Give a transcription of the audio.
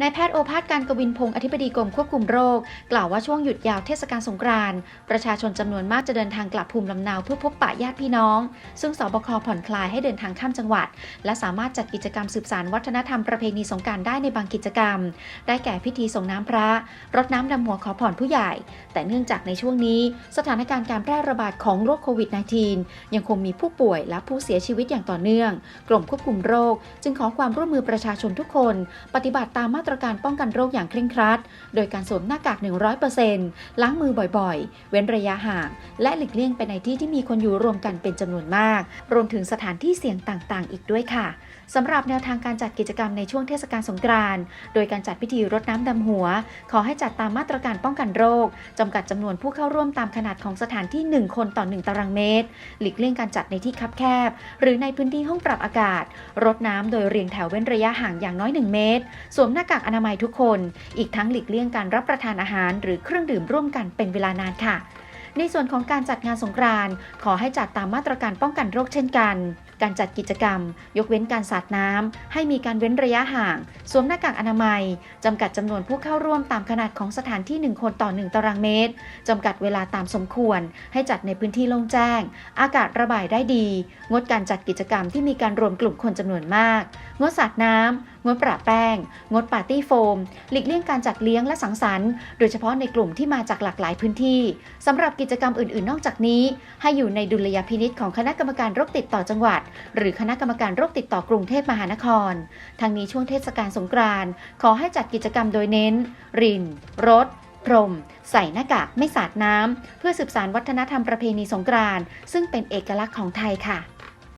นายแพทย์โอภาสการกวินพงศ์อธิบดีกรมควบคุมโรค กล่าวว่าช่วงหยุดยาวเทศกาลสงกรานต์ประชาชนจำนวนมากจะเดินทางกลับภูมิลำเนาเพื่อพบปะญาติพี่น้อง ซึ่งสบคผ่อนคลายให้เดินทางข้ามจังหวัด และสามารถจัดกิจกรรมสืบสานวัฒนธรรมประเพณีสงกรารได้ในบางกิจกรรม ได้แก่พิธีส่งน้ำพระ รดน้ำดำหัวขอผ่อนผู้ใหญ่ แต่เนื่องจากในช่วงนี้ สถานการณ์การแพร่ระบาดของโรคโควิด -19 ยังคงมีผู้ป่วยและผู้เสียชีวิตอย่างต่อเนื่อง กรมควบคุมโรค จึงขอความร่วมมือประชาชนทุกคน ปฏิบัติตามมาตรตรการป้องกันโรคอย่างเคร่งครัด โดยการสวมหน้ากาก 100%ล้างมือบ่อยๆ เว้นระยะห่าง และหลีกเลี่ยงไปในที่ที่มีคนอยู่รวมกันเป็นจำนวนมาก รวมถึงสถานที่เสี่ยงต่างๆ อีกด้วยค่ะสำหรับแนวทางการจัดกิจกรรมในช่วงเทศกาลสงกรานต์โดยการจัดพิธีรดน้ำดำหัว ขอให้จัดตามมาตรการป้องกันโรคจำกัดจำนวนผู้เข้าร่วมตามขนาดของสถานที่ 1 คนต่อ 1 ตารางเมตร หลีกเลี่ยงการจัดในที่คับแคบ หรือในพื้นที่ห้องปรับอากาศ รดน้ำโดยเรียงแถวเว้นระยะห่างอย่างน้อย 1 เมตร สวมหน้ากากอนามัยทุกคน อีกทั้งหลีกเลี่ยงการรับประทานอาหาร หรือเครื่องดื่มร่วมกันเป็นเวลานานค่ะ ในส่วนของการจัดงานสงกรานต์ขอให้จัดตามมาตรการป้องกันโรคเช่นกันการจัดกิจกรรม ยกเว้นการสาดน้ำให้มีการเว้นระยะห่าง สวมหน้ากากอนามัยจำกัดจำนวนผู้เข้าร่วมตามขนาดของสถานที่ 1 คนต่อ 1 ตารางเมตรจำกัดเวลาตามสมควร ให้จัดในพื้นที่โล่งแจ้ง อากาศระบายได้ดี งดการจัดกิจกรรมที่มีการรวมกลุ่มคนจำนวนมาก งดสาดน้ำ งดประแป้ง งดปาร์ตี้โฟม หลีกเลี่ยงการจัดเลี้ยงและสังสรรค์ โดยเฉพาะในกลุ่มที่มาจากหลากหลายพื้นที่สำหรับกิจกรรมอื่นๆ นอกจากนี้ ให้อยู่ในดุลยพินิษของคณะกรรมการโรคติดต่อจังหวัด หรือคณะกรรมการโรคติดต่อกรุงเทพมหานครทางนี้ช่วงเทศกาลสงกรานต์ขอให้จัดกิจกรรมโดยเน้น ริน รถพรม ใส่หน้ากากไม่สาดน้ำเพื่อสืบสานวัฒนธรรมประเพณีสงกรานต์ซึ่งเป็นเอกลักษณ์ของไทยค่ะ